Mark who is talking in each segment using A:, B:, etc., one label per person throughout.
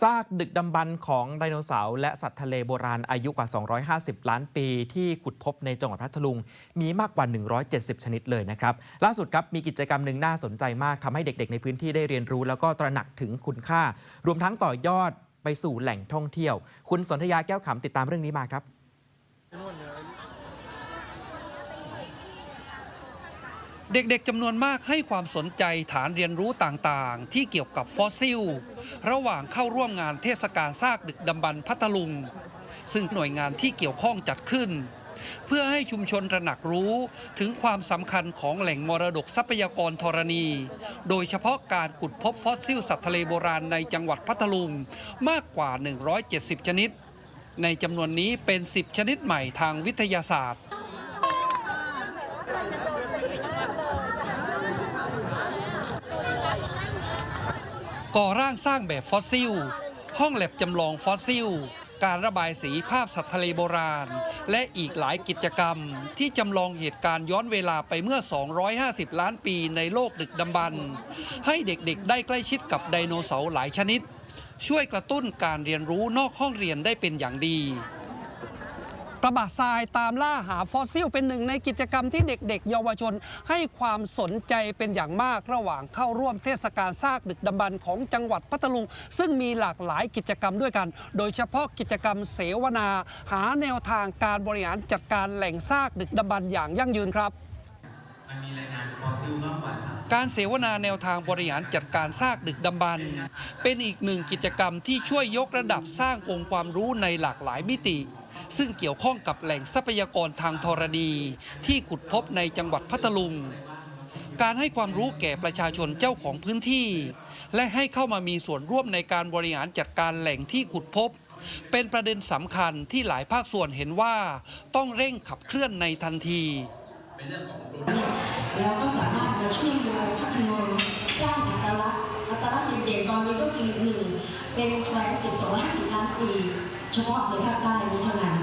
A: ซากดึกดำบรรพ์ของไดโนเสาร์และสัตว์ทะเลโบราณอายุกว่า 250 ล้านปี ที่ขุดพบในจังหวัดพัทลุง มีมากกว่า 170 ชนิดเลยนะครับ ล่าสุดครับมีกิจกรรมหนึ่งน่าสนใจมากทำให้เด็กๆ ในพื้นที่ได้เรียนรู้ แล้วก็ตระหนักถึงคุณค่า รวมทั้งต่อยอดไปสู่แหล่งท่องเที่ยว คุณสนธยาแก้วขำติดตามเรื่องนี้มาครับ
B: เด็กๆจำนวนมากให้ความสนใจฐานเรียนรู้ต่างๆ ที่เกี่ยวกับฟอสซิล ระหว่างเข้าร่วมงานเทศกาลซากดึกดำบรรพัทลุง ซึ่งหน่วยงานที่เกี่ยวข้องจัดขึ้น เพื่อให้ชุมชนระหนักรู้ถึงความสำคัญของแหล่งมรดกทรัพยากรธรณี โดยเฉพาะการขุดพบฟอสซิลสัตว์ทะเลโบราณในจังหวัดพัทลุงมากกว่า 170 ชนิด ในจำนวนนี้เป็น 10 ชนิดใหม่ทางวิทยาศาสตร์ ก่อร่างสร้างแบบฟอสซิล ห้องแลบจำลองฟอสซิล การระบายสีภาพสัตว์ทะเลโบราณ และอีกหลายกิจกรรมที่จำลองเหตุการณ์ย้อนเวลาไปเมื่อ 250 ล้านปีในโลกดึกดำบรรพ์ให้เด็กๆ ได้ใกล้ชิดกับไดโนเสาร์หลายชนิด ช่วยกระตุ้นการเรียนรู้นอกห้องเรียนได้เป็นอย่างดี ระบะทรายตามล่าหาฟอสซิลเป็นหนึ่งในกิจกรรมที่เด็กๆ เยาวชน ให้ความสนใจเป็นอย่างมากระหว่างเข้าร่วมเทศกาลซากดึกดำบรรพ์ของจังหวัดพัทลุง ซึ่งมีหลากหลายกิจกรรมด้วยกัน โดยเฉพาะกิจกรรมเสวนา หาแนวทางการบริหารจัดการแหล่งซากดึกดำบรรพ์อย่างยั่งยืนครับ
C: มันมีรายงานฟอสซิลมากกว่า3
B: การเสวนาแนวทางบริหารจัดการซากดึกดำบรรพ์เป็นอีกหนึ่งกิจกรรมที่ช่วยยกระดับสร้างองค์ความรู้ในหลากหลายมิติ ซึ่งเกี่ยวข้องกับแหล่งทรัพยากรทางธรณี ที่ขุดพบในจังหวัดพัทลุง การให้ความรู้แก่ประชาชนเจ้าของพื้นที่ และให้เข้ามามีส่วนร่วมในการบริหารจัดการแหล่งที่ขุดพบ เป็นประเด็นสำคัญที่หลายภาคส่วนเห็นว่าต้องเร่งขับเคลื่อนในทันที
D: แล้วก็สามารถมาช่วยโยงพัฒนาสร้างอัตลักษณ์อัตลักษณ์เด่นๆตอนนี้ก็คือหนึ่งเป็นแคลสิบสองร้อยห้าสิบล้านปี เฉพาะในภาคใต้นี้เท่านั้น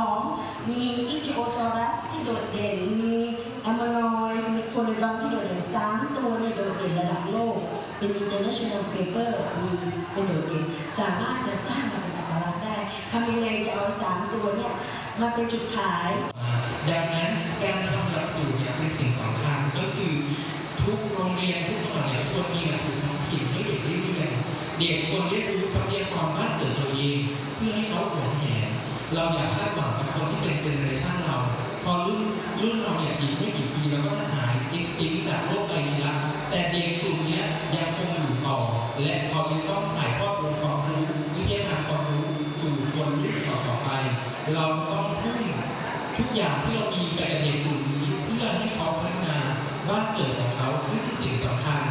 D: 2. มีอิคิโอซอรัสที่โดดเด่น มีแอมโนอยมีโคลดอนที่โดดเด่น 3 ตัวเนี่โดดเด่นระดับโลก เป็น international paper มีเป็นโดดเด่น สามารถจะสร้างมาเป็นอัตลาดได้ทำยังไงจะเอา 3 ตัวเนี่ยมาเป็นจุดขาย
C: ดังนั้นการทำหลักสูตรเนี่ยเป็นสิ่งสำคัญก็คือทุกโรงเรียนทุกคน่ยควรมีหลักสูตรท้องถิ่นให้เด็กได้เรียนเด็กควรเรียนรู้ทรัพยากรบ้านเกิดตัวเองเพื่อให้เขาหัว เราอย่าคาดหวังกับคนที่เป็นเจเนอเรชันเรา พอรุ่นรุ่นเราเนี่ยอีกไม่กี่ปีเราก็จะหาย extinct จากโลกใบนี้ละแต่เด็กกลุ่มนี้ยังคงอยู่ต่อ และเขายังต้องถ่ายทอดองค์ความรู้วิทยาการความรู้สู่คนรุ่นต่อๆไป เราต้องทุ่มทุกอย่างที่เรามีกับเด็กกลุ่มนี้เพื่อให้เขาพัฒนาบ้านเกิดของเขานี่คือสิ่งสำคัญ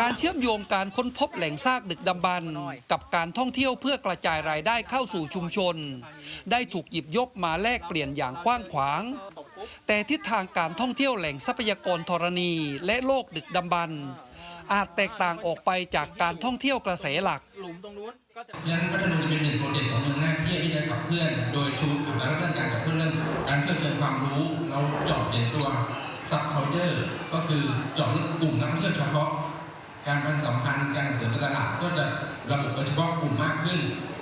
B: การเชื่อมโยงการค้นพบแหล่งซากดึกดำบรรพ์กับการท่องเที่ยวเพื่อกระจายรายได้เข้าสู่ชุมชน ได้ถูกหยิบยกมาแลกเปลี่ยนอย่างกว้างขวาง แต่ทิศทางการท่องเที่ยวแหล่งทรัพยากรธรณี และโลกดึกดำบรรพ์อาจแตกต่างออกไปจากการท่องเที่ยวกระแสหลัก
E: ยันพัฒนาจะเป็นหนึ่งโปรเจกต์ของเมืองน่าเที่ยวที่จะขับเคลื่อนโดยชูอัตลักษณ์เรื่องการขับเคลื่อนเรื่องการเพื่อเชิญความรู้เราเจาะเด่นตัวซับเคาเจอร์ก็คือเจาะเรื่องกลุ่มนักท่องเที่ยวเฉพาะ การประชาสัมพันธ์การเสริมตลาดก็จะระบุเฉพาะกลุ่มมากขึ้น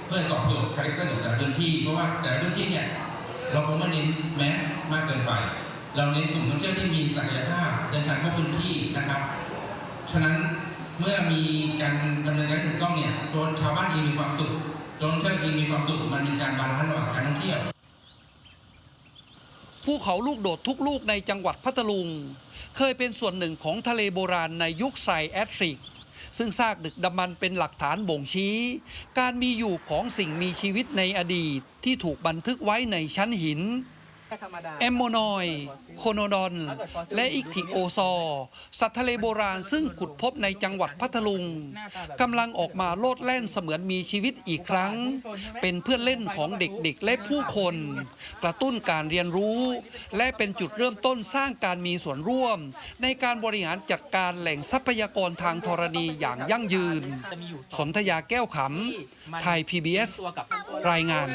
E: เพื่อตอบโจทย์คาแรคเตอร์ของแต่ละพื้นที่เพราะว่าแต่ละพื้นที่เนี่ยเราคงไม่เน้นแมสมากเกินไป เราเน้นกลุ่มท่องเที่ยวที่มีศักยภาพเดินทางเข้าพื้นที่นะครับฉะนั้นเมื่อมีการดำเนินการถูกต้องเนี่ยตัวชาวบ้านเองมีความสุขตัวนักท่องเที่ยวเองมีความสุขมันเป็นการบาลานซ์ระหว่างการท่องเที่ยว
B: ภูเขาลูกโดดทุกลูกในจังหวัดพัทลุง เคยเป็นส่วนหนึ่งของทะเลโบราณในยุคไซแอตริก ซึ่งซากดึกดำบรรพ์เป็นหลักฐานบ่งชี้ การมีอยู่ของสิ่งมีชีวิตในอดีตที่ถูกบันทึกไว้ในชั้นหิน แอมโมนอยโคโนดอน และอิกทิโอซอร์สัตว์ทะเลโบราณซึ่งขุดพบในจังหวัดพัทลุงกำลังออกมาโลดแล่นเสมือนมีชีวิตอีกครั้ง เป็นเพื่อนเล่นของเด็กๆ และผู้คน กระตุ้นการเรียนรู้ และเป็นจุดเริ่มต้นสร้างการมีส่วนร่วม ในการบริหารจัดการแหล่งทรัพยากรทางธรณีอย่างยั่งยืน สนธยาแก้วขำ ไทย PBS รายงาน